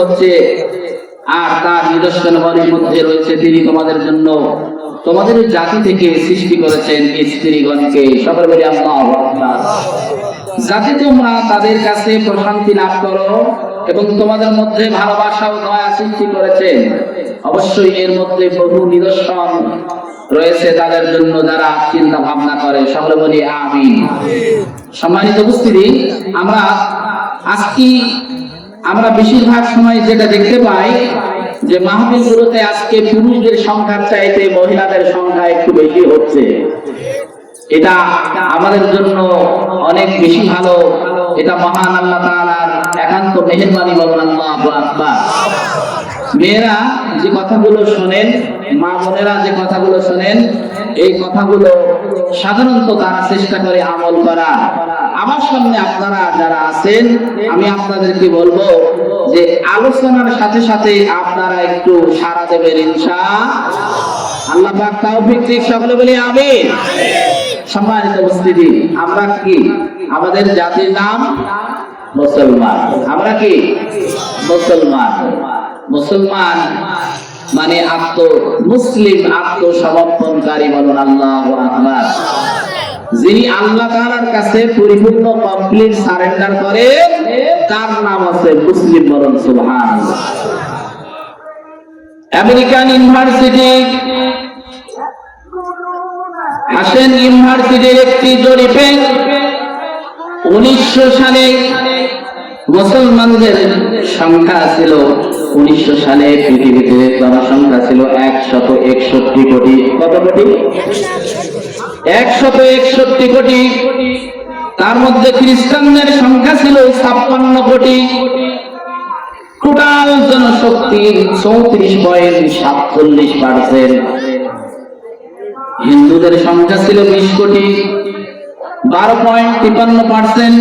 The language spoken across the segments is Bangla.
হচ্ছে, আর তার মধ্যে রয়েছে তিনি তোমাদের জন্য। তোমাদের জাতি থেকে সৃষ্টি করেছেন স্ত্রীগণকে। সকলে যাতে তোমরা তাদের কাছে প্রশান্তি লাভ করো এবং তোমাদের মধ্যে ভালোবাসা ও দয়া সৃষ্টি করেছেন, অবশ্যই এর মধ্যে বহু নিদর্শন রয়েছে তাদের জন্য যারা চিন্তা ভাবনা করে। সকলে বলি আমি সম্মানিত উপস্থিতি, আমরা আজকে আমরা বেশিরভাগ সময় যেটা দেখতে পাই যে মাহফিলগুলোতে আজকে পুরুষদের সংখ্যার চাইতে মহিলাদের সংখ্যা একটু বেশি হচ্ছে। এটা আমাদের জন্য অনেক বেশি ভালো। এটা মহান আল্লাহ তাআলার একান্ত মেহেরবানি বলুন আল্লাহু মেয়েরা যে কথাগুলো শোনেন, মা বোনেরা যে কথাগুলো শোনেন, এই কথাগুলো সাধারণত তারা চেষ্টা করে আমল করা। আমার সামনে আপনারা যারা আছেন, আমি আপনাদেরকে বলব যে আলোচনার সাথে সাথে আপনারা একটু সারা দেবেন ইনশা আল্লাহ পাক তৌফিক দিক, সকলে বলি আমিন। সম্মানিত উপস্থিতি, আমরা কি? আমাদের জাতির নাম মুসলমান। আমরা কি? মুসলমান। মুসলমান মানে আত্ম মুসলিম আত্মসমর্পণকারী বলুন আল্লাহ আকবার। যিনি আল্লাহ তাআলার কাছে পরিপূর্ণ কমপ্লিট সারেন্ডার করে, তার নাম আছে মুসলিম বলুন সুবহানাল্লাহ। আমেরিকান ইউনিভার্সিটি, হাসেন ইউনিভার্সিটির একটি জরিপে, উনিশশো সালে মুসলমানদের সংখ্যা ছিল উনিশশো সালে পৃথিবীতে জনসংখ্যা ছিল একশত একষট্টি কোটি। কত কোটি? একশত একষট্টি কোটি। তার মধ্যে খ্রিস্টানদের সংখ্যা ছিল ছাপ্পান্ন কোটি। টোটাল জনশক্তির চৌত্রিশ পয়েন্ট সাতচল্লিশ পার্সেন্ট। হিন্দুদের সংখ্যা ছিল বিশ কোটি। বারো পয়েন্ট তিপ্পান্ন পার্সেন্ট।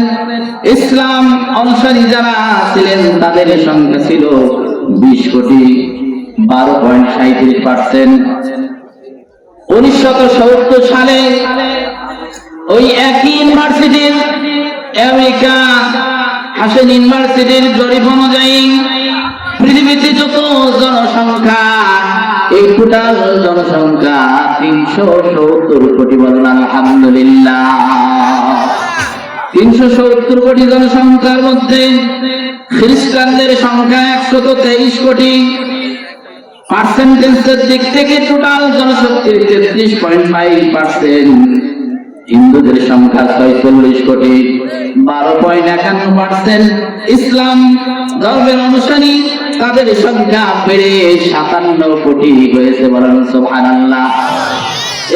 ইসলাম অনুসারী যারা ছিলেন, তাদের সংখ্যা ছিল বিশ কোটি, বারো পয়েন্ট সাঁত্রিশ পার্সেন্ট। সত্তর সালে ওই একই ইউনিভার্সিটির আমেরিকা হাসেন ইউনিভার্সিটির জরিপ অনুযায়ী পৃথিবীতে যত জনসংখ্যা, এই টোটাল জনসংখ্যা তিনশো সত্তর কোটি বলেন, আলহামদুলিল্লাহ। তিনশো সত্তর কোটি জনসংখ্যার মধ্যে খ্রিস্টানদের সংখ্যা একশত তেইশ কোটি। পার্সেন্টেজের দিক থেকে টোটাল জনশক্তির তেত্রিশ পয়েন্ট ফাইভ পার্সেন্ট। হিন্দুদের সংখ্যা ছয়চল্লিশ কোটি, বারো পয়েন্ট একান্ন পার্সেন্ট। ইসলাম ধর্মের অনুসারী, তাদের সংখ্যা বেড়ে সাতান্ন কোটি হয়েছে বলেন সুবহানাল্লাহ।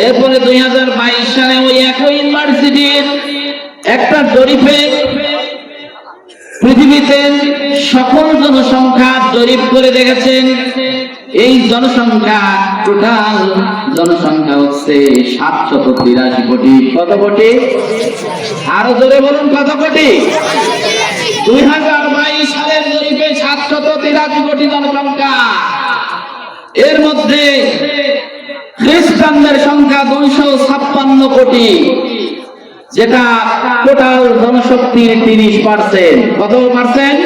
এরপরে দুই হাজার বাইশ সালে ওই একই ইউনিভার্সিটির জরিপে পৃথিবীতে সকল জনসংখ্যা জরিপ করে দেখেছেন এই জনসংখ্যা টোটাল জনসংখ্যা হচ্ছে সাতশত তিরাশি কোটি। কত কোটি? আরও জোরে বলুন, কত কোটি? দুই হাজার বাইশ সালের জরিপে সাতশত তিরাশি কোটি জনসংখ্যা। এর মধ্যে খ্রিস্টানদের সংখ্যা দুইশো ছাপ্পান্ন কোটি। যেটা টোটাল জনশক্তির তিরিশ পার্সেন্ট কত পার্সেন্ট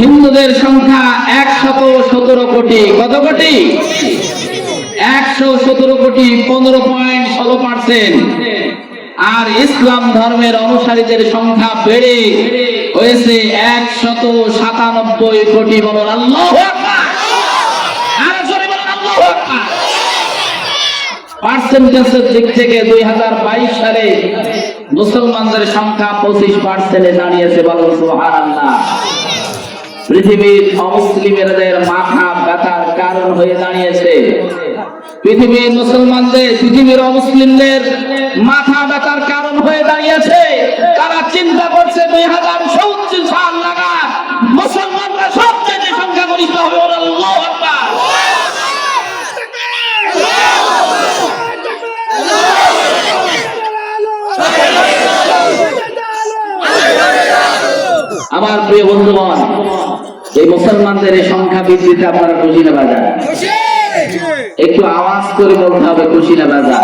হিন্দুদের সংখ্যা একশত সতেরো কোটি। কত কোটি? একশো সতেরো কোটি, পনেরো পয়েন্ট ষোলো পার্সেন্ট আর ইসলাম ধর্মের অনুসারীদের সংখ্যা বেড়ে হয়েছে একশত সাতানব্বই কোটি বলুন। আল্লাহ পার্সেন্টেজের দিক থেকে দুই হাজার বাইশ সালে মুসলমানদের সংখ্যা পঁচিশ পার্সেন্টে দাঁড়িয়েছে বলো পৃথিবীর অমুসলিমের মাথা ব্যথার কারণ হয়ে দাঁড়িয়েছে। পৃথিবীর মুসলমানদের, পৃথিবীর অমুসলিমদের মাথা ব্যথার কারণ হয়ে দাঁড়িয়েছে তারা চিন্তা করছে দুই হাজার সত্তর সাল নাগাদ মুসলমানরা সবচেয়ে সংখ্যাগরিষ্ঠ হবে বলে আল্লাহু আকবার আমার প্রিয় বন্ধুগণ এই মুসলমানদের এই সংখ্যা বৃদ্ধিতে আপনারা খুশি না বাজার একটু আওয়াজ করে বলতে হবে, খুশি না বাজার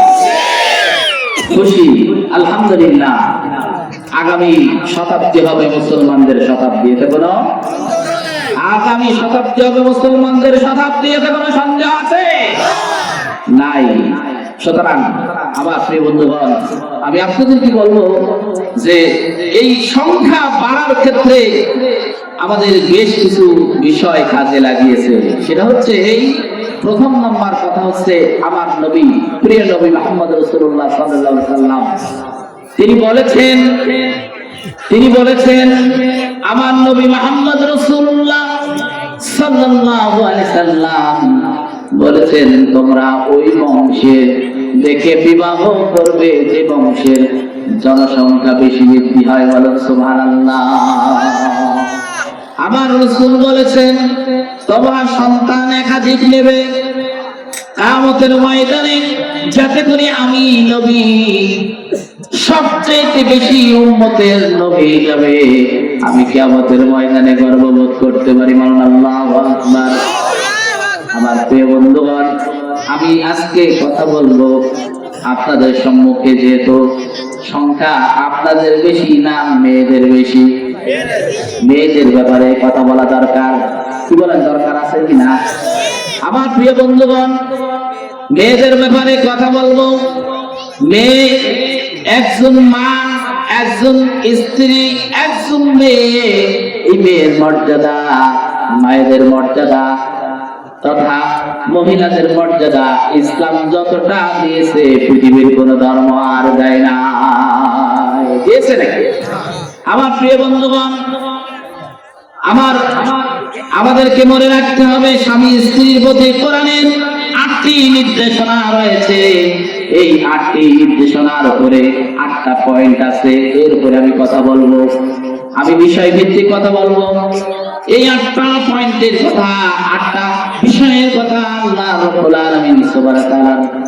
খুশি, আলহামদুলিল্লাহ। আগামী শতাব্দী হবে মুসলমানদের শতাব্দী, এতে কোনো আগামী শতাব্দী হবে মুসলমানদের শতাব্দী, এতে কোনো সন্দেহ আছে? নাই। সুতরাং, আমার প্রিয় বন্ধুগণ, আমি আপনাদের কি বলব যে এই সংখ্যা বাড়ার ক্ষেত্রে আমাদের বেশ কিছু বিষয় কাজে লাগিয়েছে। সেটা হচ্ছে এই প্রথম নম্বর কথা হচ্ছে আমার নবী, প্রিয় নবী মোহাম্মদ রসুল্লাহ সাল্লাম তিনি বলেছেন তিনি বলেছেন, আমার নবী মোহাম্মদ রসুল্লাহ সাল্লাম বলেছেন, তোমরা ওই বংশের দেখে বিবাহ করবে যে বংশের জনসংখ্যা বেশি বৃদ্ধি হয় বলো সুবহানাল্লাহ। আমার রসুল বলেছেন তোমার সন্তান একাধিক নেবে। কামতের ময়দানে যাতে করে আমি নবী সবচেয়ে বেশি উম্মতের নবী যাবে। আমি কিয়ামতের ময়দানে গর্ববোধ করতে পারি, মাওলানা আল্লাহু আমার প্রিয় বন্ধুগণ, আমি আজকে কথা বলব আপনাদের সম্মুখে, যেহেতু সংখ্যা আপনাদের বেশি, না মেয়েদের বেশি। মেয়েদের ব্যাপারে কথা বলা দরকার। কি বলেন দরকার আছে কি না? আমার প্রিয় বন্ধুগণ, মেয়েদের ব্যাপারে কথা বলব। মেয়ে একজন মা, একজন স্ত্রী, একজন মেয়ে, এই মেয়ের মর্যাদা, মায়েদের মর্যাদা তথা মহিলাদের মর্যাদা ইসলাম যতটা দিয়েছে, পৃথিবীর কোন ধর্ম আর দেয় না। দিয়েছে নাকি? আমার প্রিয় বন্ধুগণ, আমার, আমাদেরকে মনে রাখতে হবে, স্বামী স্ত্রীর প্রতি কোরআনের আটটি নির্দেশনা রয়েছে। এই আটটি নির্দেশনার উপরে আটটা পয়েন্ট আছে, এর উপরে আমি কথা বলব। আমি বিষয় ভিত্তিক কথা বলব। এই আটটা পয়েন্টের কথা, আটটা বিষয়ের কথা আল্লাহ রাব্বুল আলামিন সুবহানাহু ওয়া তাআলা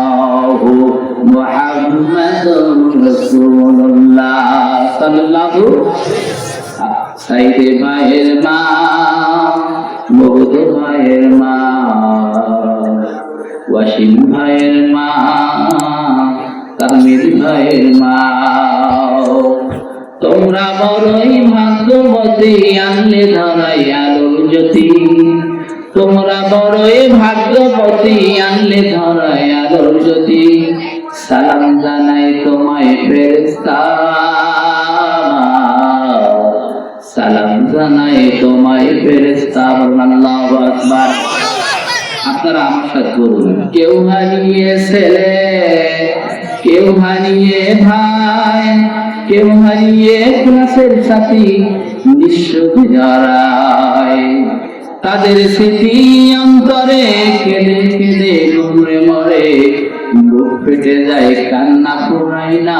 মুহাম্মাদুর রাসূলুল্লাহ সাল্লাল্লাহু সাইদে ভাইয়ের মা মগধ ভাইয়ের মা ওয়াসিম ভাইয়ের মা কামিল ভাইয়ের মা তোমরা বড়ই ভাগ্যবতী আনলে ধরাই আলোর জ্যোতি তোমরা বড়ই ভাগ্যবতী আনলে ধরাই আলোর জ্যোতি সালাম জানাই তোমায় ফেরেস্তা সালাম জানাই তোমায় ফেরেস্তা আল্লাহু আকবার। আপনারা আমার সাথে বলুন, কেউ হারিয়ে ছেলে, কেউ হারিয়ে ভাই, কেউ হারিয়ে ক্লাসের সাথী নিঃস্ব তাদের স্মৃতি অন্তরে কেঁদে কেঁদে ঘুরে মরে ফেটে যায় কান্না পুরাই না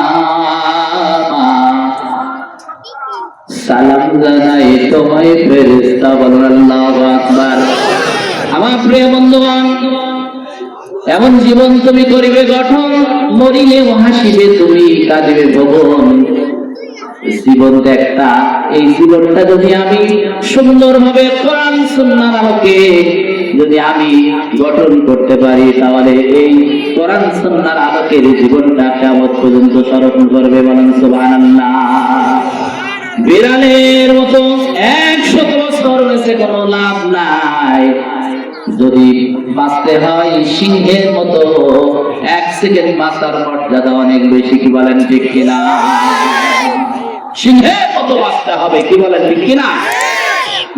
সালাম জানাই তোমায় ফেরেস্তা বলুন আকবার। আমার প্রিয় বন্ধুবান এমন জীবন তুমি করিবে গঠন, মরিলেও হাসিবে তুমি, কাঁদিবে ভবন। জীবন একটা, এই জীবনটা যদি আমি সুন্দরভাবে কোরআন, সুন্নাহর আলোকে যদি আমি গঠন করতে পারি, তাহলে এই কোরআন, সুন্নাহর আলোকের জীবনটা কেমন পর্যন্ত স্মরণ করবে বলেন সুবহানাল্লাহ। বিড়ালের মতো একশত বছর রয়েছে কোনো লাভ নাই। যদি বাঁচতে হয় সিংহের মতো, এক সেকেন্ড বাঁচার মর্যাদা অনেক বেশি, কি বলেন ঠিক কিনা? সিংহের মতো বাঁচতে হবে, কি বলেন ঠিক কিনা?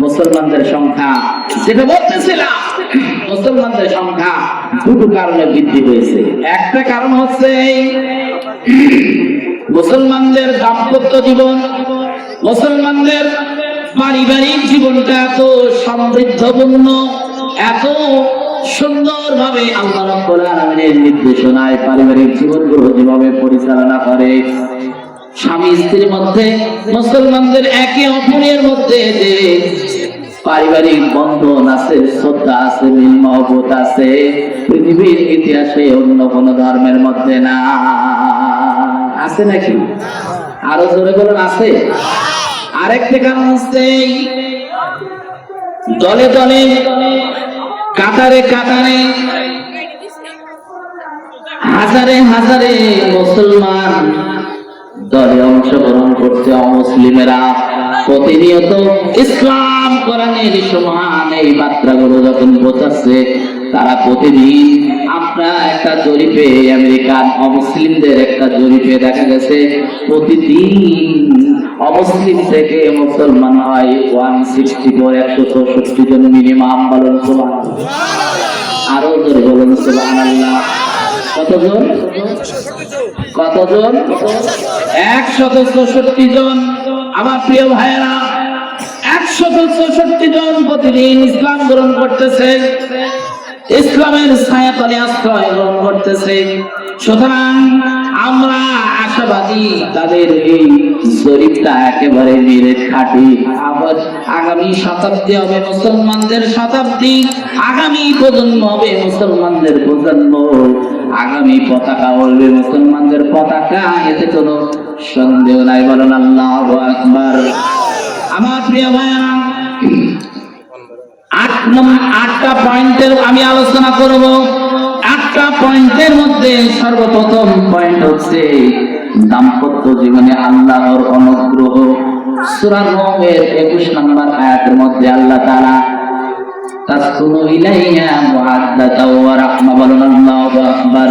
মুসলমানদের সংখ্যা, যেটা বলতেছিলাম, মুসলমানদের সংখ্যা দুটো কারণে বৃদ্ধি হয়েছে। একটা কারণ হচ্ছে মুসলমানদের দাম্পত্য জীবন, মুসলমানদের পারিবারিক জীবনটা এত সমৃদ্ধপূর্ণ, এত সুন্দরভাবে আল্লাহ রাব্বুল আলামিনের নির্দেশনায় পারিবারিক জীবন জীবনগুলো যেভাবে পরিচালনা করে স্বামী স্ত্রীর মধ্যে, মুসলমানদের একে অপরের মধ্যে যে পারিবারিক বন্ধন আছে, শ্রদ্ধা আছে, মিল মহব্বত আছে, পৃথিবীর ইতিহাসে অন্য কোন ধর্মের মধ্যে না। আছে নাকি? আরও জোরে বলুন, আছে? আরেকটা কারণ হচ্ছে দলে দলে, কাতারে কাতারে, হাজারে হাজারে মুসলমান দলে অংশগ্রহণ করছে অমুসলিমেরা প্রতিনিয়ত ইসলাম কোরআনের সমান এই বার্তাগুলো যখন বোঝাচ্ছে তারা প্রতিদিন আমরা একটা জরিপে, আমেরিকান অমুসলিমদের একটা জরিপে দেখা গেছে, প্রতিদিন অমুসলিম থেকে মুসলমান হয় ওয়ান সিক্সটি ফোর, একশো চৌষট্টি জন মিনিমাম বলুন, সুবহানাল্লাহ। আরও জোরে বলুন, সুবহানাল্লাহ কতজন? কতজন? একশত চৌষট্টি জন। আমার প্রিয় ভাইয়েরা, একশত চৌষট্টি জন প্রতিদিন ইসলাম গ্রহণ করতেছে। ইসলামের ছায়াতলে আশ্রয় গ্রহণ করতেছে। সুতরাং আমরা আশাবাদী তাদের এই জরিপটা একেবারে মেরে খাটি আগামী শতাব্দী হবে মুসলমানদের শতাব্দী। আগামী প্রজন্ম হবে মুসলমানদের প্রজন্ম। আগামী পতাকা বলবে মুসলমানদের পতাকা, এতে কোনো সন্দেহ নাই, বলেন আল্লাহ আকবার। আমার প্রিয় ভাইয়া আট আটটা পয়েন্টের আমি আলোচনা করব। আটটা পয়েন্টের মধ্যে সর্বপ্রথম পয়েন্ট হচ্ছে দাম্পত্য জীবনে আল্লাহর অনুগ্রহ। সূরা রুমের 21 নম্বর আয়াতের মধ্যে আল্লাহ তাআলা ওয়া রাহমা, বলুন আল্লাহু আকবার।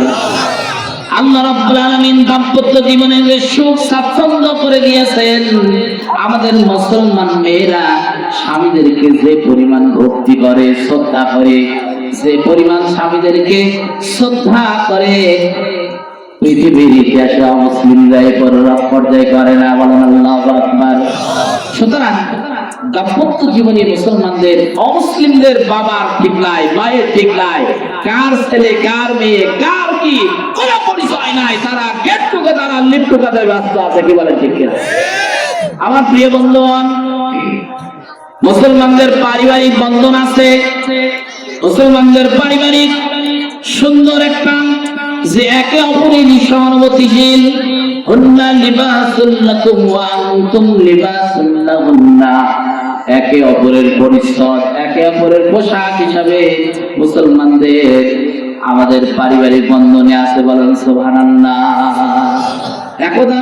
আল্লাহ রাব্বুল আলামিন দাম্পত্য জীবনে যে সুখ স্বাচ্ছন্দ্য করে দিয়েছেন, আমাদের মুসলমান মেয়েরা স্বামীদেরকে যে পরিমাণ ভক্তি করে, শ্রদ্ধা করে, যে পরিমাণ স্বামীদেরকে শ্রদ্ধা করে পৃথিবীর করে না, বলেন আল্লাহ আকবার। সুতরাং দাম্পত্য জীবনে মুসলমানদের, অমুসলিমদের বাবার ঠিক নাই মায়ের ঠিক নাই কার ছেলে, কার মেয়ে, কার কি পরিচয় নাই, তারা গেট লিপ টুগেদার ব্যস্ত আছে, কি ঠিক আমার প্রিয় বন্ধুগণ, মুসলমানদের পারিবারিক বন্ধন আছে, মুসলমানদের পারিবারিক সুন্দর একটা যে একে অপরের সহানুভূতিশীল, হুন্না ওয়া আনতুম একে অপরের পরিচ্ছদ, একে অপরের পোশাক হিসাবে মুসলমানদের আমাদের পারিবারিক বন্ধনে আছে বলেন সুবহানাল্লাহ। একদা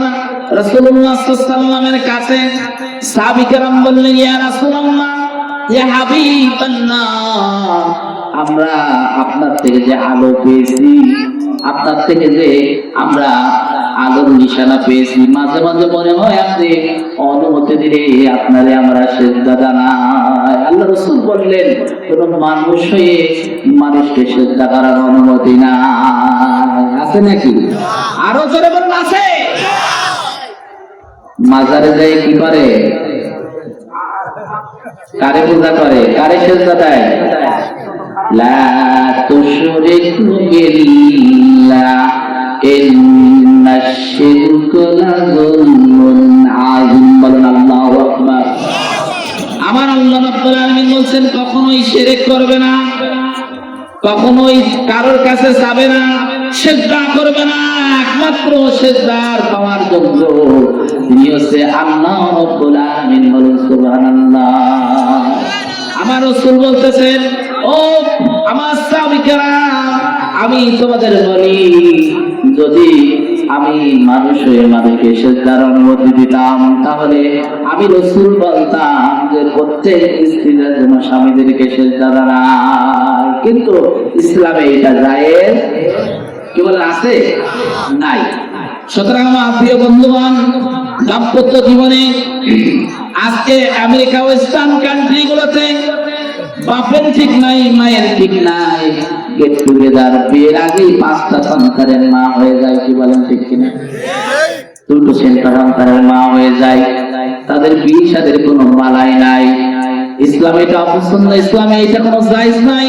রাসূলুল্লাহ সাল্লাল্লাহু কাছে সাহাবীকেরাম বললেন, ইয়া রাসূলুল্লাহ, ইয়া হাবিবাল্লাহ আমরা আপনার থেকে যে আলো পেয়েছি আপনার থেকে যে আমরা আলোর নিশানা পেয়েছি, মাঝে মাঝে মনে হয় আপনি অনুমতি দিলে আপনারে আমরা শ্রদ্ধা জানাই। আল্লাহ রসুল বললেন, কোন মানুষ হয়ে মানুষকে শ্রদ্ধা করার অনুমতি না আছে নাকি? আরও জোরে বলুন, আছে? মাজারে যায় কি করে? কারে পূজা করে? কারে শ্রদ্ধা দেয়? আমার আল্লাহ রাব্বুল আলামিন বলছেন, কখনোই শিরক করবে না, কখনোই কারোর কাছে যাবে না, সেজদা করবে না, একমাত্র সেজদার পাওয়ার যোগ্য। তিনি হচ্ছে আল্লাহ রাব্বুল আলামিন বলুন, সুবহানাল্লাহ। আমার রাসূল বলতেছেন ও আমার সাহাবীরা আমি তোমাদের বলি, যদি আমি মানুষ হয়ে মানুষকে সেজদার অনুমতি দিতাম, তাহলে আমি রসুল বলতাম যে প্রত্যেক স্ত্রীরা যেন স্বামীদেরকে সেজদা জানায় কিন্তু ইসলামে এটা জায়েজ? কি বলে, আছে? নাই। সুতরাং আমার প্রিয় বন্ধুগণ, দাম্পত্য জীবনে আজকে আমেরিকা ওয়েস্টার্ন কান্ট্রি গুলোতে বাপের ঠিক নাই, মায়ের ঠিক নাই। গেট টুগেদার বিয়ের আগেই পাঁচটা সন্তানের মা হয়ে যায়, কি বলেন ঠিক কিনা? দুটো সেন্টার সন্তানের মা হয়ে যায়। তাদের বিয়ে সাদের কোনো মালাই নাই। ইসলাম এটা অপছন্দ, ইসলামে এটা কোনো জায়জ নাই।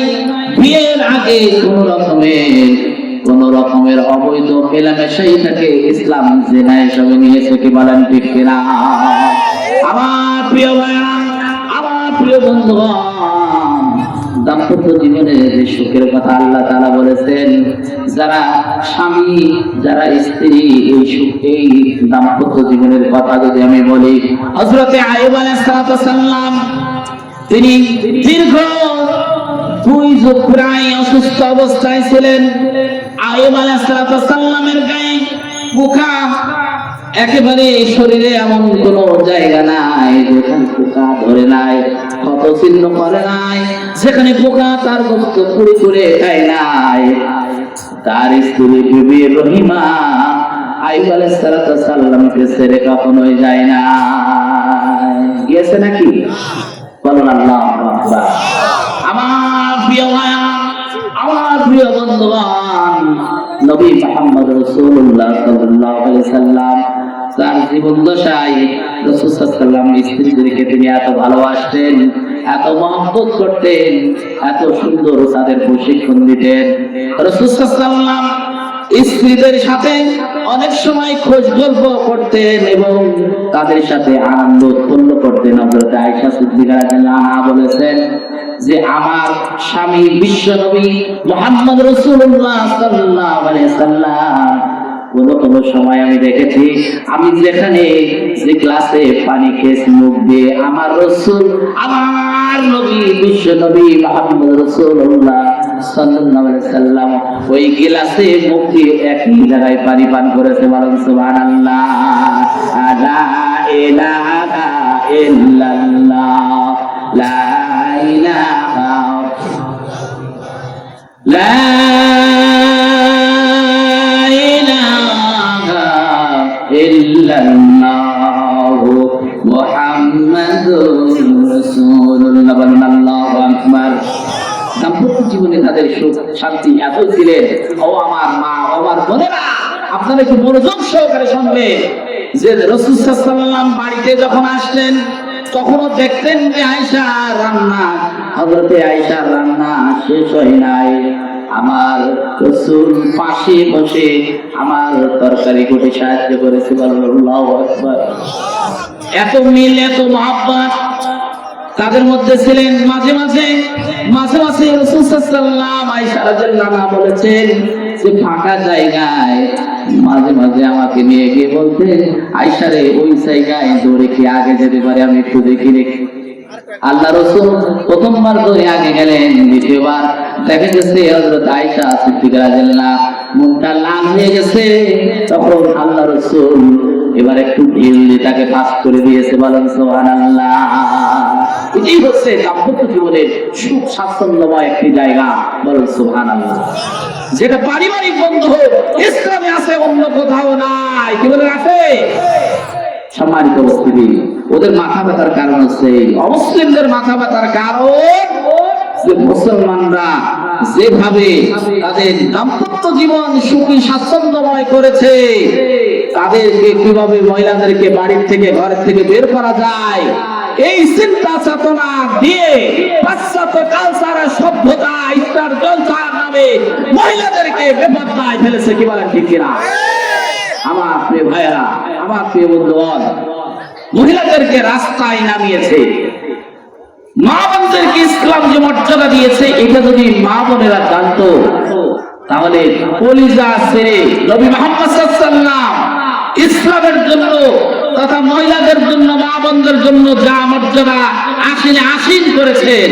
বিয়ের আগে কোন রকমের কোন রকমের অবৈধ মেলামেশাই থাকে। ইসলাম জেনা হিসাবে নিয়েছে, কি বলেন ঠিক কিনা? আমার প্রিয় ভাইয়া আমার প্রিয় বন্ধুগণ দাম্পত্য জীবনে যে সুখের কথা আল্লাহ তাআলা বলেছেন, যারা স্বামী, যারা স্ত্রী, এই সুখ এই দাম্পত্য জীবনের কথা যদি আমি বলি, হযরতে আইয়ুব আলাইহিস সালাম তিনি দীর্ঘ দুই যুগ প্রায় অসুস্থ অবস্থায় ছিলেন। আইয়ুব আলাইহিস সালামের গায়ে পোকা একেবারে এই শরীরে এমন কোন জায়গা নাই, যেখানে পোকা ধরে নাই, ক্ষত চিহ্ন করে নাই, যেখানে পোকা তার গোস্ত পুরি করে খায় নাই। তার স্ত্রী বিবি রহিমা আইব আলাইসালামকে কখনোই যায় না। গিয়েছে নাকি? বলুন, আল্লাহ আমার প্রিয় আমার প্রিয় বন্ধুগণ, নবী মোহাম্মদ আলাইহি সাল্লাম তার জীবন দশায় রাসূল সাল্লাল্লাহু স্ত্রীদেরকে তিনি এত ভালোবাসতেন, এত মহব্বত করতেন, এত সুন্দর তাদের প্রশিক্ষণ দিতেন। রাসূল সাল্লাল্লাহু স্ত্রীদের সাথে অনেক সময় খোঁজ গল্প করতেন এবং তাদের সাথে আনন্দ উৎপন্ন করতেন। হযরত আয়েশা সিদ্দিকা রাদিয়াল্লাহু বলেছেন যে, আমার স্বামী বিশ্ব নবী মোহাম্মদ রসুল্লাহ আলাইহি সাল্লাম কোন কোন সময় আমি দেখেছি, আমি যেখানে যে গ্লাসে পানি খেয়েছি, মুখ দিয়ে আমার রসুল, আমার নবী, বিশ্ব নবী মোহাম্মদ রসুল্লাহ সাল্লাম, ওই গ্লাসে মুখ দিয়ে একই জায়গায় পানি পান করেছে লা ইলাহা ইল্লাল্লাহ। লা ইলাহা লা দাম্পত্য জীবনে তাদের সুখ শান্তি এত ও আমার মা আমার বোনেরা আপনারা একটু মনোযোগ সহকারে যে বাড়িতে যখন আসলেন তখনও দেখতেন যে আয়সা রান্না হজরতে রান্না শেষ হয় নাই আমার রসুল পাশে বসে আমার তরকারি করে সাহায্য করেছে এত মিল এত মহাব্বত তাদের মধ্যে ছিলেন মাঝে মাঝে মাঝে মাঝে রসুল সাল্লাম আয়েশা রাদিয়াল্লাহু আনহা বলেছেন যে ফাঁকা জায়গায় মাঝে মাঝে আমাকে নিয়ে গিয়ে বলতেন আয়েশা রে, ওই জায়গায় দৌড়ে কি আগে যেতে পারে আমি একটু দেখি দেখি আল্লাহ রসুল প্রথমবার ধরে আগে গেলেন, দ্বিতীয়বার দেখা গেছে হযরত আয়েশা সিদ্দিকা রাদিয়াল্লাহু মনটা লাল হয়ে গেছে। তখন আল্লাহ রসুল এবার একটু ঢিল তাকে পাস করে দিয়েছে বলেন সুবহানাল্লাহ। এটাই হচ্ছে দাম্পত্য জীবনের সুখ, স্বাচ্ছন্দ্যময় একটি জায়গা বলেন সুবহানাল্লাহ। যেটা পারিবারিক বন্ধু, ইসলামে আছে, অন্য কোথাও নাই। কি বলে আছে সম্মানিত উপস্থিতি, ওদের মাথা ব্যথার কারণ হচ্ছে অমুসলিমদের মাথা ব্যথার কারণ যে মুসলমানরা যেভাবে তাদের দাম্পত্য জীবন সুখী, স্বাচ্ছন্দ্যময় করেছে। তাদেরকে কীভাবে মহিলাদেরকে বাড়ির থেকে, ঘরের থেকে বের করা যায়? এই চিন্তা চেতনা দিয়ে পাশ্চাত্য কালচার সভ্যতা, ইস্টার জলসার নামে মহিলাদেরকে বেপত্তায় ফেলেছে, কি বলেন ঠিক কিনা? আমার প্রিয় ভাইয়েরা, আমার প্রিয় বন্ধুগণ, মহিলাদেরকে রাস্তায় নামিয়েছে। মা বোনদেরকে ইসলাম যে মর্যাদা দিয়েছে, এটা যদি মা বোনেরা জানতো, তাহলে কলিজা ছেড়ে নবী মোহাম্মদ সাল্লাম ইসলামের জন্য তথা মহিলাদের জন্য, মা বোনদের জন্য যা মর্যাদা আসীন আসীন করেছেন,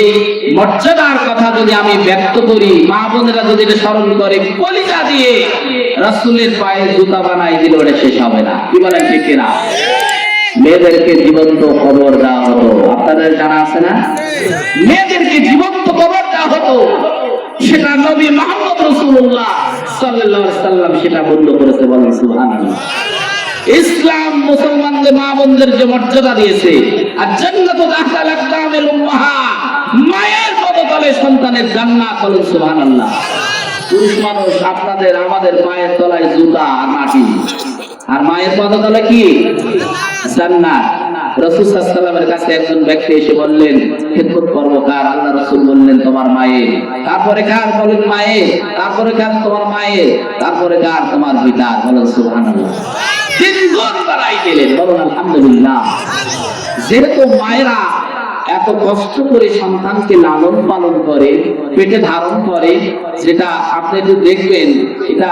এই মর্যাদার কথা যদি আমি ব্যক্ত করি, মা বোনেরা যদি এটা স্মরণ করে, কলিজা দিয়ে রাসূলের পায়ে জুতা বানাই দিলে ওটা শেষ হবে না। কি বলেন ঠিক কিনা? মেয়েদেরকে জীবন্ত খবর দেওয়া হতো। আপনাদের জানা আছে না? মেয়েদেরকে জীবন্ত খবর দেওয়া হতো। সেটা নবী মোহাম্মদ রসুল্লাহ আলাইহি সাল্লাম সেটা বন্ধ করেছে বলেন সুবহানাল্লাহ। ইসলাম মুসলমানদের মা বোনদের যে মর্যাদা দিয়েছে, আর জান্নাত দাখাল আকদামেল উম্মাহা মায়ের পদতলে সন্তানের জান্নাত বলেন সুবহানাল্লাহ। পুরুষ মানুষ আপনাদের আমাদের পায়ের তলায় জুতা আর মাটি। আর মায়ের পদতলে কি? জান্নাত। রসুল কাছে একজন ব্যক্তি এসে বললেন, খেদমত করব কার? আল্লাহ রসুল বললেন, তোমার তারপরে কার? বলেন তারপরে কার? তোমার তারপরে কার? তোমার পিতা। বলেন আলহামদুলিল্লাহ। যেহেতু মায়েরা এত কষ্ট করে সন্তানকে লালন পালন করে, পেটে ধারণ করে, যেটা আপনি একটু দেখবেন, এটা